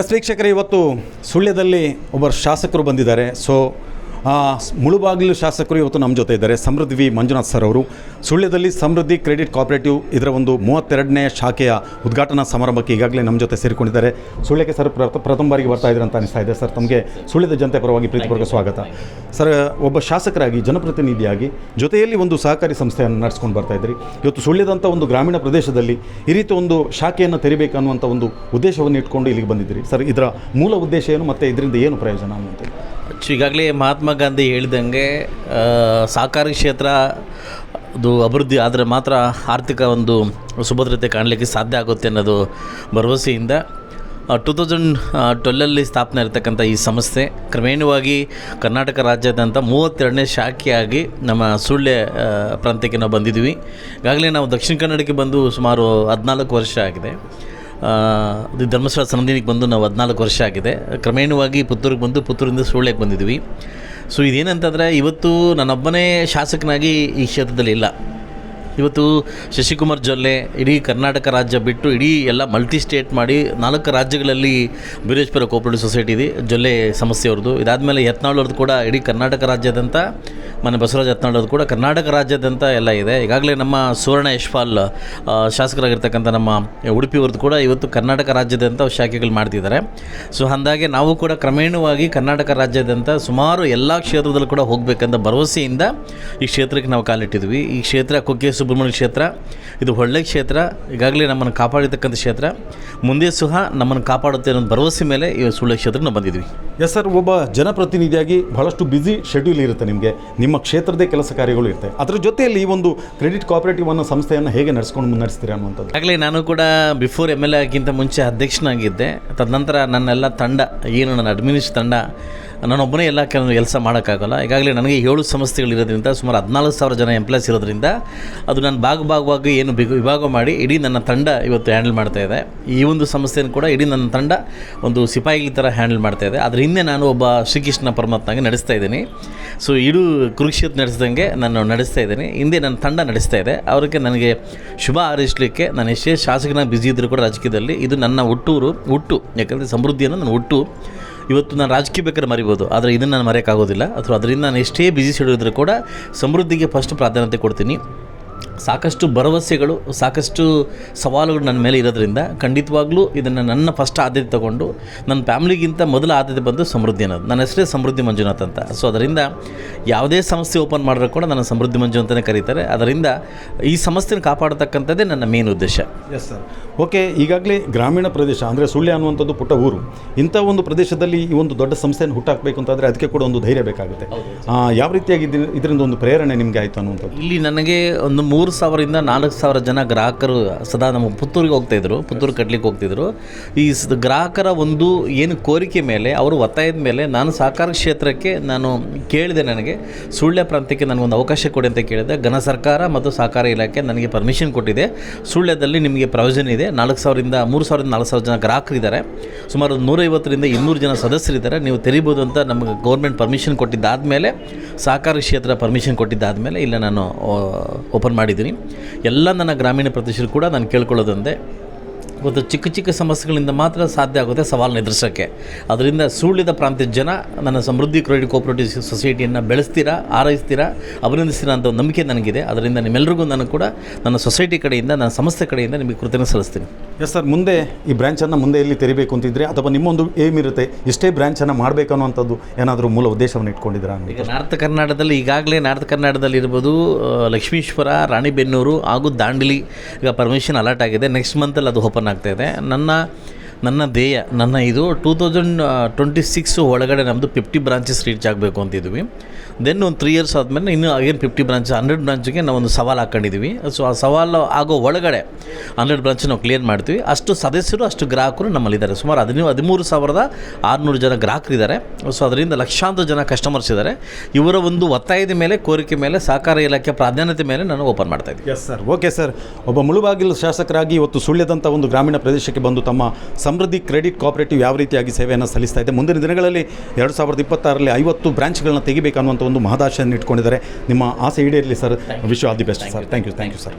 S ವೀಕ್ಷಕರೇ ಇವತ್ತು ಸುಳ್ಯದಲ್ಲಿ ಒಬ್ಬರು ಶಾಸಕರು ಬಂದಿದ್ದಾರೆ. ಸೊ ಮುಳುಬಾಗಿಲು ಶಾಸಕರು ಇವತ್ತು ನಮ್ಮ ಜೊತೆ ಇದ್ದಾರೆ. ಸಮೃದ್ಧಿ ವಿ ಮಂಜುನಾಥ್ ಸರ್ ಅವರು. ಸುಳ್ಯದಲ್ಲಿ ಸಮೃದ್ಧಿ ಕ್ರೆಡಿಟ್ ಕೋಆಪರೇಟಿವ್ ಇದರ ಒಂದು ಮೂವತ್ತೆರಡನೇ ಶಾಖೆಯ ಉದ್ಘಾಟನಾ ಸಮಾರಂಭಕ್ಕೆ ಈಗಾಗಲೇ ನಮ್ಮ ಜೊತೆ ಸೇರಿಕೊಂಡಿದ್ದಾರೆ. ಸುಳ್ಯಕ್ಕೆ ಸರ್ ಪ್ರಥ- ಪ್ರಥಮ ಬಾರಿಗೆ ಬರ್ತಾ ಇದ್ದಾರೆ ಅಂತ ಅನಿಸ್ತಾ ಇದೆ. ಸರ್, ತಮಗೆ ಸುಳ್ಯದ ಜನತೆ ಪರವಾಗಿ ಪ್ರೀತಿಪೂರ್ವಕ ಸ್ವಾಗತ. ಸರ್, ಒಬ್ಬ ಶಾಸಕರಾಗಿ, ಜನಪ್ರತಿನಿಧಿಯಾಗಿ ಜೊತೆಯಲ್ಲಿ ಒಂದು ಸಹಕಾರಿ ಸಂಸ್ಥೆಯನ್ನು ನಡೆಸ್ಕೊಂಡು ಬರ್ತಾ ಇದ್ರಿ. ಇವತ್ತು ಸುಳ್ಯದಂಥ ಒಂದು ಗ್ರಾಮೀಣ ಪ್ರದೇಶದಲ್ಲಿ ಈ ರೀತಿ ಒಂದು ಶಾಖೆಯನ್ನು ತೆರಿಬೇಕು ಅನ್ನುವಂಥ ಒಂದು ಉದ್ದೇಶವನ್ನು ಇಟ್ಕೊಂಡು ಇಲ್ಲಿಗೆ ಬಂದಿದ್ದೀರಿ. ಸರ್, ಇದರ ಮೂಲ ಉದ್ದೇಶ ಏನು ಮತ್ತು ಇದರಿಂದ ಏನು ಪ್ರಯೋಜನ ಅಚ್ಚು ಈಗಾಗಲೇ ಮಹಾತ್ಮ ಗಾಂಧಿ ಹೇಳಿದಂಗೆ ಸಹಕಾರಿ ಕ್ಷೇತ್ರ ಅದು ಅಭಿವೃದ್ಧಿ ಆದರೆ ಮಾತ್ರ ಆರ್ಥಿಕ ಒಂದು ಸುಭದ್ರತೆ ಕಾಣಲಿಕ್ಕೆ ಸಾಧ್ಯ ಆಗುತ್ತೆ ಅನ್ನೋದು ಭರವಸೆಯಿಂದ ಟೂ ತೌಸಂಡ್ ಟ್ವೆಲ್ಲಲ್ಲಿ ಸ್ಥಾಪನೆ ಇರತಕ್ಕಂಥ ಈ ಸಂಸ್ಥೆ ಕ್ರಮೇಣವಾಗಿ ಕರ್ನಾಟಕ ರಾಜ್ಯಾದ್ಯಂತ ಮೂವತ್ತೆರಡನೇ ಶಾಖೆಯಾಗಿ ನಮ್ಮ ಸುಳ್ಯ ಆ, ಪ್ರಾಂತ್ಯಕ್ಕೆ ನಾವು ಬಂದಿದ್ವಿ ಈಗಾಗಲೇ ನಾವು ದಕ್ಷಿಣ ಕನ್ನಡಕ್ಕೆ ಬಂದು ಸುಮಾರು ಹದಿನಾಲ್ಕು ವರ್ಷ ಆಗಿದೆ. ಇದು ಧರ್ಮಸ್ಥಳ ಸನ್ನಿಧಿಗೆ ಬಂದು ನಾವು ಹದಿನಾಲ್ಕು ವರ್ಷ ಆಗಿದೆ. ಕ್ರಮೇಣವಾಗಿ ಪುತ್ತೂರಿಗೆ ಬಂದು ಪುತ್ತೂರಿಂದ ಸುಳ್ಯಕ್ಕೆ ಬಂದಿದ್ವಿ. ಸೊ ಇದೇನಂತಂದರೆ, ಇವತ್ತು ನನ್ನೊಬ್ಬನೇ ಶಾಸಕನಾಗಿ ಈ ಕ್ಷೇತ್ರದಲ್ಲಿ ಇಲ್ಲ. ಇವತ್ತು ಶಶಿಕುಮಾರ್ ಜೊಲ್ಲೆ ಇಡೀ ಕರ್ನಾಟಕ ರಾಜ್ಯ ಬಿಟ್ಟು ಇಡೀ ಎಲ್ಲ ಮಲ್ಟಿ ಸ್ಟೇಟ್ ಮಾಡಿ ನಾಲ್ಕು ರಾಜ್ಯಗಳಲ್ಲಿ ಬೀರೇಶ್ವರ ಕೋಪರೇಟಿವ್ ಸೊಸೈಟಿ ಇದೆ. ಜೊಲ್ಲೆ ಇದಾದ ಇದಾದಮೇಲೆ ಯತ್ನಾಳವ್ರದ್ದು ಕೂಡ ಇಡೀ ಕರ್ನಾಟಕ ರಾಜ್ಯದಂತ ಮನೆ ಬಸವರಾಜ್ ಯತ್ನಾಳವ್ರದ್ದು ಕೂಡ ಕರ್ನಾಟಕ ರಾಜ್ಯದಂತ ಎಲ್ಲ ಇದೆ. ಈಗಾಗಲೇ ನಮ್ಮ ಸುವರ್ಣ ಯಶ್ಪಾಲ್ ಶಾಸಕರಾಗಿರ್ತಕ್ಕಂಥ ನಮ್ಮ ಉಡುಪಿಯವ್ರದ್ದು ಕೂಡ ಇವತ್ತು ಕರ್ನಾಟಕ ರಾಜ್ಯದಂತ ಶಾಖೆಗಳು ಮಾಡ್ತಿದ್ದಾರೆ. ಸೊ ಅಂದಾಗೆ ನಾವು ಕೂಡ ಕ್ರಮೇಣವಾಗಿ ಕರ್ನಾಟಕ ರಾಜ್ಯದಂತ ಸುಮಾರು ಎಲ್ಲ ಕ್ಷೇತ್ರದಲ್ಲೂ ಕೂಡ ಹೋಗಬೇಕಂತ ಭರವಸೆಯಿಂದ ಈ ಕ್ಷೇತ್ರಕ್ಕೆ ನಾವು ಕಾಲಿಟ್ಟಿದ್ವಿ. ಈ ಕ್ಷೇತ್ರ ಕುಕ್ಕೆ ಸುಬ್ರಹ್ಮಣ್ಯ ಕ್ಷೇತ್ರ ಇದು ಒಳ್ಳೆ ಕ್ಷೇತ್ರ ಈಗಾಗಲೇ ನಮ್ಮನ್ನು ಕಾಪಾಡಿರ್ತಕ್ಕಂಥ ಕ್ಷೇತ್ರ. ಮುಂದೆ ಸಹ ನಮ್ಮನ್ನು ಕಾಪಾಡುತ್ತೆ ಅನ್ನೋ ಭರವಸೆ ಮೇಲೆ ಈ ಸುಳ್ಳು ಕ್ಷೇತ್ರಕ್ಕೆ ನಾವು ಬಂದಿದ್ವಿ. ಎಸ್ ಸರ್ ಒಬ್ಬ ಜನಪ್ರತಿನಿಧಿಯಾಗಿ ಬಹಳಷ್ಟು ಬ್ಯುಸಿ ಶೆಡ್ಯೂಲ್ ಇರುತ್ತೆ ನಿಮಗೆ. ನಿಮ್ಮ ಕ್ಷೇತ್ರದೇ ಕೆಲಸ ಕಾರ್ಯಗಳು ಇರುತ್ತೆ. ಅದರ ಜೊತೆಯಲ್ಲಿ ಈ ಒಂದು ಕ್ರೆಡಿಟ್ ಕೋಆಪರೇಟಿವ್ ಅನ್ನೋ ಸಂಸ್ಥೆಯನ್ನು ಹೇಗೆ ನಡೆಸ್ಕೊಂಡು ಮುನ್ನಡೆಸ್ತೀರಾ ಅನ್ನುವಂಥದ್ದು? ಆಗಲೇ ನಾನು ಕೂಡ ಬಿಫೋರ್ ಎಂ ಎಲ್ ಎಗಿಂತ ಮುಂಚೆ ಅಧ್ಯಕ್ಷನಾಗಿದ್ದೆ. ತದನಂತರ ನನ್ನೆಲ್ಲ ತಂಡ ಏನು ನನ್ನ ಅಡ್ಮಿನಿಸ್ಟ್ ತಂಡ ನಾನೊಬ್ಬನೇ ಎಲ್ಲ ಕೆಲಸ ಮಾಡೋಕ್ಕಾಗಲ್ಲ. ಈಗಾಗಲೇ ನನಗೆ ಏಳು ಸಂಸ್ಥೆಗಳಿರೋದ್ರಿಂದ ಸುಮಾರು ಹದಿನಾಲ್ಕು ಸಾವಿರ ಜನ ಎಂಪ್ಲಾಯ್ಸ್ ಇರೋದ್ರಿಂದ ಅದು ನಾನು ಭಾಗ ಭಾಗವಾಗಿ ಏನು ವಿಭಾಗ ಮಾಡಿ ಇಡೀ ನನ್ನ ತಂಡ ಇವತ್ತು ಹ್ಯಾಂಡಲ್ ಮಾಡ್ತಾ ಇದೆ. ಈ ಒಂದು ಸಂಸ್ಥೆಯನ್ನು ಕೂಡ ಇಡೀ ನನ್ನ ತಂಡ ಒಂದು ಸಿಪಾಯಿ ಥರ ಹ್ಯಾಂಡಲ್ ಮಾಡ್ತಾ ಇದೆ. ಅದರ ಹಿಂದೆ ನಾನು ಒಬ್ಬ ಶ್ರೀಕೃಷ್ಣ ಪರಮಾತ್ಮಗೆ ನಡೆಸ್ತಾ ಇದ್ದೀನಿ. ಸೊ ಇಡೂ ಕುರುಕ್ಷೇತ್ರ ನಡೆಸಿದಂಗೆ ನಾನು ನಡೆಸ್ತಾ ಇದ್ದೀನಿ. ಹಿಂದೆ ನನ್ನ ತಂಡ ನಡೆಸ್ತಾ ಇದೆ. ಅವರಿಗೆ ನನಗೆ ಶುಭ ಹಾರೈಸಲಿಕ್ಕೆ ನಾನು ಎಷ್ಟೇ ಶಾಸಕನ ಬ್ಯುಸಿ ಇದ್ದರೂ ಕೂಡ ರಾಜಕೀಯದಲ್ಲಿ ಇದು ನನ್ನ ಹುಟ್ಟೂರು, ಹುಟ್ಟು, ಯಾಕಂದರೆ ಸಮೃದ್ಧಿಯನ್ನು ನನ್ನ ಹುಟ್ಟು ಇವತ್ತು ನಾನು ರಾಜಕೀಯ ಬೇಕಾದ್ರೆ ಮರಿಬೋದು, ಆದರೆ ಇದನ್ನು ನಾನು ಮರೆಯೋಕ್ಕಾಗೋದಿಲ್ಲ. ಅಥವಾ ಅದರಿಂದ ನಾನು ಎಷ್ಟೇ ಬ್ಯುಸಿ ಶೆಡ್ಯೂಲ್ ಕೂಡ ಸಮೃದ್ಧಿಗೆ ಫಸ್ಟ್ ಪ್ರಾಧಾನ್ಯತೆ ಕೊಡ್ತೀನಿ. ಸಾಕಷ್ಟು ಭರವಸೆಗಳು ಸಾಕಷ್ಟು ಸವಾಲುಗಳು ನನ್ನ ಮೇಲೆ ಇರೋದ್ರಿಂದ ಖಂಡಿತವಾಗ್ಲೂ ಇದನ್ನು ನನ್ನ ಫಸ್ಟ್ ಆದ್ಯತೆ ತಗೊಂಡು ನನ್ನ ಫ್ಯಾಮ್ಲಿಗಿಂತ ಮೊದಲ ಆದ್ಯತೆ ಬಂದು ಸಮೃದ್ಧಿ ಅನ್ನೋದು. ನನ್ನ ಹೆಸರೇ ಸಮೃದ್ಧಿ ಮಂಜುನಾಥ್ ಅಂತ. ಸೊ ಅದರಿಂದ ಯಾವುದೇ ಸಮಸ್ಯೆ ಓಪನ್ ಮಾಡಿದ್ರೆ ಕೂಡ ನನ್ನ ಸಮೃದ್ಧಿ ಮಂಜು ಅಂತಲೇ ಕರೀತಾರೆ. ಅದರಿಂದ ಈ ಸಮಸ್ಯೆನ ಕಾಪಾಡತಕ್ಕಂಥದ್ದೇ ನನ್ನ ಮೇನ್ ಉದ್ದೇಶ. ಎಸ್ ಸರ್ ಓಕೆ ಈಗಾಗಲೇ ಗ್ರಾಮೀಣ ಪ್ರದೇಶ ಅಂದರೆ ಸುಳ್ಯ ಅನ್ನುವಂಥದ್ದು ಪುಟ್ಟ ಊರು. ಇಂಥ ಒಂದು ಪ್ರದೇಶದಲ್ಲಿ ಈ ಒಂದು ದೊಡ್ಡ ಸಂಸ್ಥೆಯನ್ನು ಹುಟ್ಟಾಕಬೇಕು ಅಂತಂದರೆ ಅದಕ್ಕೆ ಕೂಡ ಒಂದು ಧೈರ್ಯ ಬೇಕಾಗುತ್ತೆ. ಯಾವ ರೀತಿಯಾಗಿ ಇದ್ರ- ಇದರಿಂದ ಒಂದು ಪ್ರೇರಣೆ ನಿಮಗೆ ಆಯಿತು ಅನ್ನುವಂಥದ್ದು? ಇಲ್ಲಿ ನನಗೆ ಒಂದು ಮೂರು ಸಾವಿರದಿಂದ ನಾಲ್ಕು ಸಾವಿರ ಜನ ಗ್ರಾಹಕರು ಸದಾ ನಮ್ಮ ಪುತ್ತೂರಿಗೆ ಹೋಗ್ತಾಯಿದ್ರು ಪುತ್ತೂರು ಕಟ್ಲಿಕ್ಕೆ ಹೋಗ್ತಿದ್ರು. ಈ ಸ- ಗ್ರಾಹಕರ ಒಂದು ಏನು ಕೋರಿಕೆ ಮೇಲೆ ಅವರು ಒತ್ತಾಯದ ಮೇಲೆ ನಾನು ಸಹಕಾರ ಕ್ಷೇತ್ರಕ್ಕೆ ನಾನು ಕೇಳಿದೆ ನನಗೆ ಸುಳ್ಯ ಪ್ರಾಂತ್ಯಕ್ಕೆ ನನಗೊಂದು ಅವಕಾಶ ಕೊಡಿ ಅಂತ ಕೇಳಿದೆ. ಘನ ಸರ್ಕಾರ ಮತ್ತು ಸಹಕಾರ ಇಲಾಖೆ ನನಗೆ ಪರ್ಮಿಷನ್ ಕೊಟ್ಟಿದೆ. ಸುಳ್ಯದಲ್ಲಿ ನಿಮಗೆ ಪ್ರಯೋಜನ ಇದೆ. ನಾಲ್ಕು ಸಾವಿರದಿಂದ ಮೂರು ಸಾವಿರದಿಂದ ನಾಲ್ಕು ಸಾವಿರ ಜನ ಗ್ರಾಹಕರಿದ್ದಾರೆ ಸುಮಾರು ನೂರೈವತ್ತರಿಂದ ಇನ್ನೂರು ಜನ ಸದಸ್ಯರಿದ್ದಾರೆ ನೀವು ತೆರಿಬೋದು ಅಂತ ನಮಗೆ ಗೌರ್ಮೆಂಟ್ ಪರ್ಮಿಷನ್ ಕೊಟ್ಟಿದ್ದಾದಮೇಲೆ ಸಹಕಾರ ಕ್ಷೇತ್ರ ಪರ್ಮಿಷನ್ ಕೊಟ್ಟಿದ್ದಾದಮೇಲೆ ಇಲ್ಲ ನಾನು ಓಪನ್ ಮಾಡಿದ್ದೀನಿ. ಎಲ್ಲ ನನ್ನ ಗ್ರಾಮೀಣ ಪ್ರದೇಶರು ಕೂಡ ನಾನು ಕೇಳ್ಕೊಳ್ಳೋದಂದೆ ಇವತ್ತು ಚಿಕ್ಕ ಚಿಕ್ಕ ಸಮಸ್ಯೆಗಳಿಂದ ಮಾತ್ರ ಸಾಧ್ಯ ಆಗುತ್ತೆ ಸವಾಲನ್ನ ಎದುರಿಸೋಕ್ಕೆ. ಅದರಿಂದ ಸುಳ್ಳಿದ ಪ್ರಾಂತ್ಯದ ಜನ ನನ್ನ ಸಮೃದ್ಧಿ ಕ್ರೆಡಿಟ್ ಕೋಆಪರೇಟಿವ್ ಸೊಸೈಟಿಯನ್ನು ಬೆಳೆಸ್ತೀರಾ ಆರೈಸ್ತೀರಾ ಅಭಿನಂದಿಸ್ತೀರಾ ಅಂತ ಒಂದು ನಂಬಿಕೆ ನನಗಿದೆ. ಅದರಿಂದ ನಿಮ್ಮೆಲ್ಲರಿಗೂ ನಾನು ಕೂಡ ನನ್ನ ಸೊಸೈಟಿ ಕಡೆಯಿಂದ ನನ್ನ ಸಂಸ್ಥೆ ಕಡೆಯಿಂದ ನಿಮಗೆ ಕೃತಜ್ಞತೆ ಸಲ್ಲಿಸ್ತೀನಿ. ಎಸ್ ಸರ್ ಮುಂದೆ ಈ ಬ್ರ್ಯಾಂಚನ್ನು ಮುಂದೆ ಎಲ್ಲಿ ತೆರಿಬೇಕು ಅಂತಿದ್ರೆ ಅಥವಾ ನಿಮ್ಮೊಂದು ಏಮ್ ಇರುತ್ತೆ ಇಷ್ಟೇ ಬ್ರ್ಯಾಂಚನ್ನು ಮಾಡಬೇಕು ಅನ್ನುವಂಥದ್ದು ಏನಾದರೂ ಮೂಲ ಉದ್ದೇಶವನ್ನು ಇಟ್ಕೊಂಡಿದ್ದೀರಾ ಈಗ ನಾರ್ತ್ ಕರ್ನಾಟಕದಲ್ಲಿ ಈಗಾಗಲೇ ನಾರ್ತ್ ಕರ್ನಾಟಕದಲ್ಲಿ ಇರ್ಬೋದು ಲಕ್ಷ್ಮೀಶ್ವರ ರಾಣಿಬೆನ್ನೂರು ಹಾಗೂ ದಾಂಡಲಿ. ಈಗ ಪರ್ಮಿಷನ್ ಅಲರ್ಟ್ ಆಗಿದೆ. ನೆಕ್ಸ್ಟ್ ಮಂತಲ್ಲಿ ಅದು ಓಪನ್ ಆಗ್ತಾ ಇದೆ ನನ್ನ ನನ್ನ ಧ್ಯೇಯ, ನನ್ನ ಇದು ಟೂ ತೌಸಂಡ್ ಟ್ವೆಂಟಿ ಸಿಕ್ಸ್ ಒಳಗಡೆ ನಮ್ಮದು ಫಿಫ್ಟಿ ಬ್ರಾಂಚಸ್ ರೀಚ್ ಆಗಬೇಕು ಅಂತಿದ್ವಿ ದೆನ್ ಒಂದು ತ್ರೀ ಇಯರ್ಸ್ ಆದಮೇಲೆ ಇನ್ನೂ ಅಗೇನ್ ಫಿಫ್ಟಿ ಬ್ರಾಂಚ್ ಹಂಡ್ರೆಡ್ ಬ್ರಾಂಚ್ಗೆ ನಾವು ಒಂದು ಸವಾಲು ಹಾಕ್ಕೊಂಡಿದ್ದೀವಿ ಸೊ ಆ ಸವಾಲು ಆಗೋ ಒಳಗಡೆ ಹಂಡ್ರೆಡ್ ಬ್ರಾಂಚ್ ನಾವು ಕ್ಲಿಯರ್ ಮಾಡ್ತೀವಿ. ಅಷ್ಟು ಸದಸ್ಯರು ಅಷ್ಟು ಗ್ರಾಹಕರು ನಮ್ಮಲ್ಲಿದ್ದಾರೆ. ಸುಮಾರು ಹದಿನೈದು ಹದಿಮೂರು ಸಾವಿರದ ಆರುನೂರು ಜನ ಗ್ರಾಹಕರಿದ್ದಾರೆ ಸೊ ಅದರಿಂದ ಲಕ್ಷಾಂತರ ಜನ ಕಸ್ಟಮರ್ಸ್ ಇದ್ದಾರೆ. ಇವರ ಒಂದು ಒತ್ತಾಯದ ಮೇಲೆ ಕೋರಿಕೆ ಮೇಲೆ ಸಹಕಾರ ಇಲಾಖೆ ಪ್ರಾಧಾನ್ಯತೆ ಮೇಲೆ ನಾನು ಓಪನ್ ಮಾಡ್ತಾ ಇದ್ದೀನಿ. ಎಸ್ ಸರ್ ಓಕೆ ಸರ್ ಒಬ್ಬ ಮುಳುಬಾಗಿಲು ಶಾಸಕರಾಗಿ ಇವತ್ತು ಸುಳ್ಯದಂಥ ಒಂದು ಗ್ರಾಮೀಣ ಪ್ರದೇಶಕ್ಕೆ ಬಂದು ತಮ್ಮ ಸಮೃದ್ಧಿ ಕ್ರೆಡಿಟ್ ಕೋಆಪರೇಟಿವ್ ಯಾವ ರೀತಿಯಾಗಿ ಸೇವೆಯನ್ನು ಸಲ್ಲಿಸ್ತಾ ಇದೆ. ಮುಂದಿನ ದಿನಗಳಲ್ಲಿ ಎರಡು ಸಾವಿರದ ಇಪ್ಪತ್ತಾರರಲ್ಲಿ ಐವತ್ತು ಬ್ರಾಂಚ್ಗಳನ್ನ ತೆಗಿಬೇಕು ಅನ್ನುವಂಥ ಒಂದು ಮಹದಾಶೆಯನ್ನು ಇಟ್ಕೊಂಡಿದ್ದಾರೆ. ನಿಮ್ಮ ಆಸೆ ಈಡೇರಲಿ sir wish all the best sir thank you thank you sir